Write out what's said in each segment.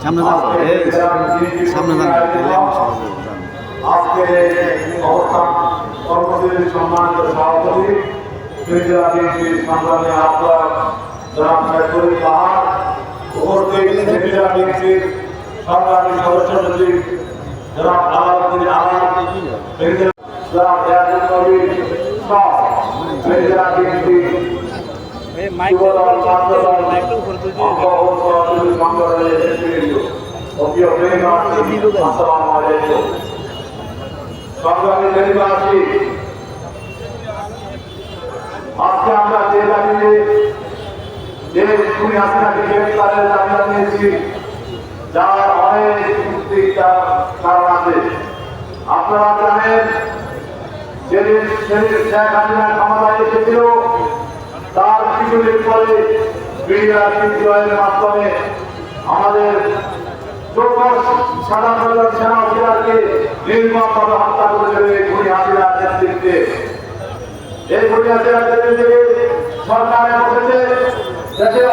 সামনে যান এই সামনে যান তাহলে আমরা সহজে যান আজকের এই অবস্থান কর্মসূচির সম্মানিত সভাপতি ত্রিপুরা বিএনপির সংগ্রামী আহ্বায়ক জনাব সাইফুল পাহাড় উপস্থিত ত্রিপুরা বিএনপির সংগ্রামী সদস্য সচিব জনাব আলাউদ্দিন আলাম ত্রিপুরা জনাব ইয়াকুব নবী সহ ত্রিপুরা বিএনপির আজকে আমরা যে দাবিতে যে খুনি হাসিনাকে গ্রেফতারের দাবি জানিয়েছি যার অনেক যুক্তি কারণ আছে আপনারা জানেন যেদিন শেখ হাসিনা ক্ষমতায় এসেছিল তার কিছুদিন পরে বিডিআর বিদ্রোহের মাধ্যমে আমাদের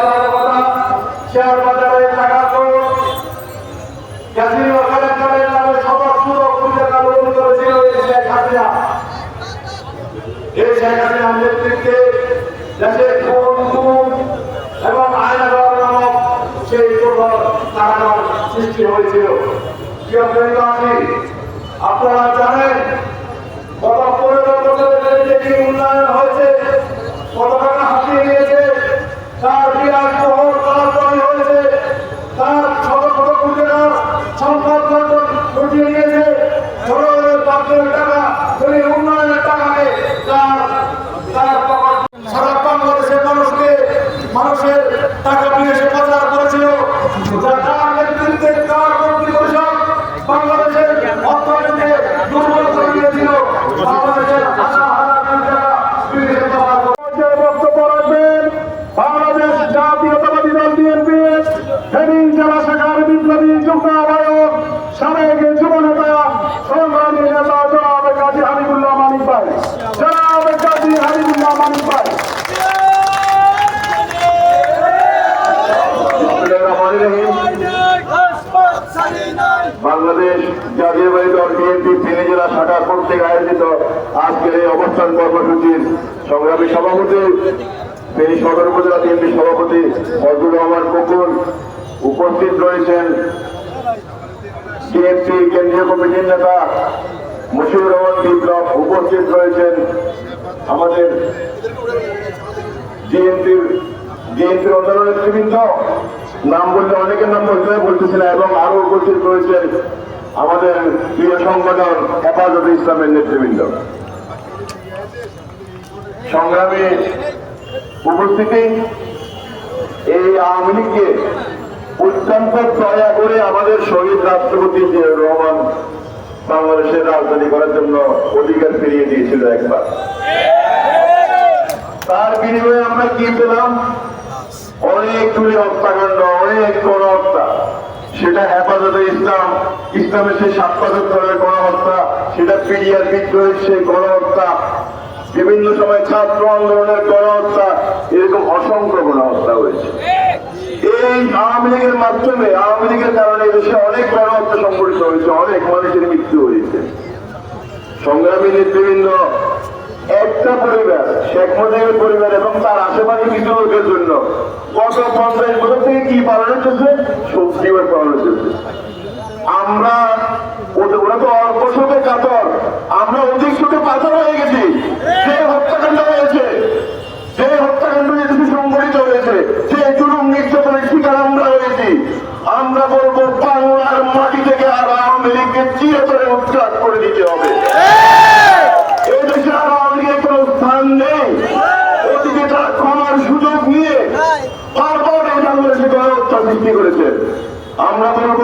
অরাজকতা শেয়ার বাজারে টাকা এই নেতৃত্বে আপনারা জানেন গত পনেরো বছরের উন্নয়ন হয়েছে কত টাকা হাতিয়ে নিয়েছে তার বিরাট বহর কালক্রমে হয়েছে তার ছোট ছোট কুটিরার সম্পদ লন্ডন লুটিয়ে নিয়েছে জনগণের বাধ্যের টাকা তিনি উন্নয়নের টাকাকে তার তার পকেট সারা বাংলাদেশের মানুষকে টাকা সে প্রচার করেছিল যা তার নেতৃত্বে তার মন্ত্রী পরিষদ বাংলাদেশের অর্থনীতিকে দুর্বল করে দিয়েছিল বাংলাদেশের হাজার হাজার কোটি টাকা বিদেশে পাচার করে বক্তব্য রাখবেন বাংলাদেশ জাতীয়তাবাদী দল বিএনপি ফেনী জেলা শাখার বিপ্লবী যুগ্ম আহ্বায়ক সাবেক যুব নেতা সংগ্রামী নেতা জনাব কাজী হাবিবুল্লাহ মানিক ভাই জনাব কাজী হাবিবুল্লাহ মানিক ভাই বাংলাদেশ জাতীয়বাদী দল বিএনপি ফেনী জেলা শাখা কর্তৃক আয়োজিত আজকের এই অবস্থান কর্মসূচির সংগ্রামী সভাপতি ফেনী সদর উপজেলা বিএনপি সভাপতি ফজলুর রহমান কুকুর উপস্থিত রয়েছেন বিএনপি কেন্দ্রীয় কমিটির নেতা মুশিউর রহমান বিপ্লব উপস্থিত রয়েছেন আমাদের বিএনপির বিএনপির অন্যান্য নেতৃবৃন্দ নাম বলতে অনেকের নাম বলতে বলতেছি না এবং আরও উপস্থিত রয়েছেন আমাদের প্রিয় সংগঠন হেফাজতে ইসলামের নেতৃবৃন্দ। সংগ্রামী উপস্থিতি, এই আওয়ামী লীগকে অত্যন্ত দয়া করে আমাদের শহীদ রাষ্ট্রপতি জিয়াউর রহমান বাংলাদেশের রাজধানী করার জন্য অধিকার ফিরিয়ে দিয়েছিল একবার। তার বিনিময়ে আমরা কি পেলাম? অনেক গুলি হত্যাকাণ্ড, অনেক গণহত্যা সেটা হেফাজতে ইসলাম ইসলামের সেই ধরে গণহত্যা, সেটা পিডিআর বিদ্রোহের সেই গণহত্যা, বিভিন্ন সময় ছাত্র আন্দোলনের গণহত্যা, এরকম অসংখ্য গণহত্যা হয়েছে। এই আওয়ামী লীগের মাধ্যমে, আওয়ামী লীগের কারণে দেশে অনেক গণহত্যা সংঘটিত হয়েছে, অনেক মানুষের মৃত্যু হয়েছে। সংগ্রামী নেতৃবৃন্দ একটা পরিবার, শেখ মুজিবের পরিবার এবং তার আশেপাশে কিছু লোকের জন্য। গত পঞ্চাশ বছর থেকে কি পালন চলছে? শক্তি পালন চলছে। আমরা ওরা তো অল্প শোকে কাতর। আমরা অধিক শোকে পাথর হয়ে গেছি। যে হত্যাকাণ্ড হয়েছে, যে হত্যাকাণ্ড যেদিকে সংঘটিত হয়েছে যে জুলুম নির্যাতনের শিকার আমরা হয়েছি। আমরা বলব, বাংলার মাটি থেকে আর আওয়ামী লীগকে চিরতরে উৎখাত করে দিতে হবে এই দেশে আর আওয়ামী লীগের কোনো স্থান নেই ওদিকে তারা ক্ষমার সুযোগ নিয়ে বারবার এই গণহত্যা সৃষ্টি করেছে। আমরা বলব,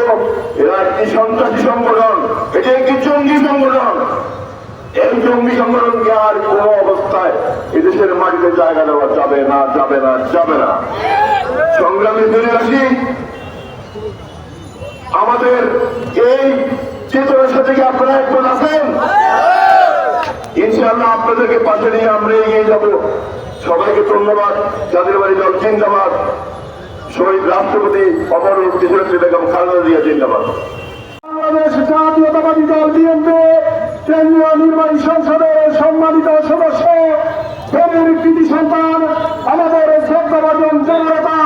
এরা একটি সন্ত্রাসী সংগঠন, এটি একটি জঙ্গি সংগঠন। এই জঙ্গি সংগঠনকে আর কোনো অবস্থায় এদেশের মাটিতে জায়গা দেওয়া যাবে না যাবে না যাবে না। সংগ্রামী ফিরে আসি আমাদের এই চেতনার সাথে কি আপনারা একমত আছেন? ইনশাআল্লাহ আপনাদেরকে পাশে নিয়ে আমরা এগিয়ে যাব। সবাইকে ধন্যবাদ। যাদের বাড়ি জিন্দাবাদ। শহীদ রাষ্ট্রপতি অমর কিশোরী বেগম খালেদা জিয়া জিন্দাবাদ। বাংলাদেশ জাতীয়তাবাদী দল বিএনপি কেন্দ্রীয় নির্বাহী সংসদের সম্মানিত সদস্য প্রেমের কৃতি সন্তান আমাদের শ্রদ্ধাভাজন জননেতা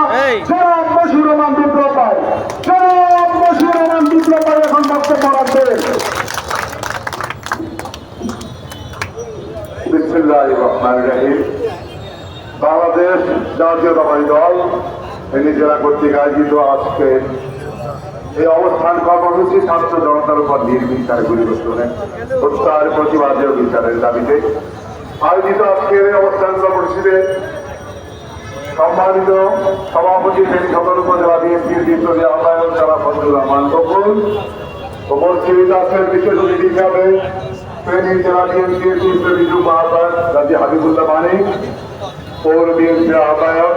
ফেনী জেলা কর্তৃক আয়োজিত আজকে এই অবস্থান কর্মসূচি ছাত্র জনতার উপর নির্বিচার গুলিবর্তনে হত্যার প্রতিবাদে ও বিচারের দাবিতে আয়োজিত আজকের এই অবস্থান কর্মসূচিতে সম্মানিত সভাপতি ফেনী সদর উপজেলা বিএনপির বিপ্লবী আহ্বায়ক জনাব ফজলুর রহমান বকুল উপস্থিত আছেন বিশেষ অতিথি হিসাবে ফেনী জেলা বিএনপির বিপ্লবী যুব আহ্বায়ক গাজী হাবিবুল্লাহ মানিক, পৌর বিএনপির আহ্বায়ক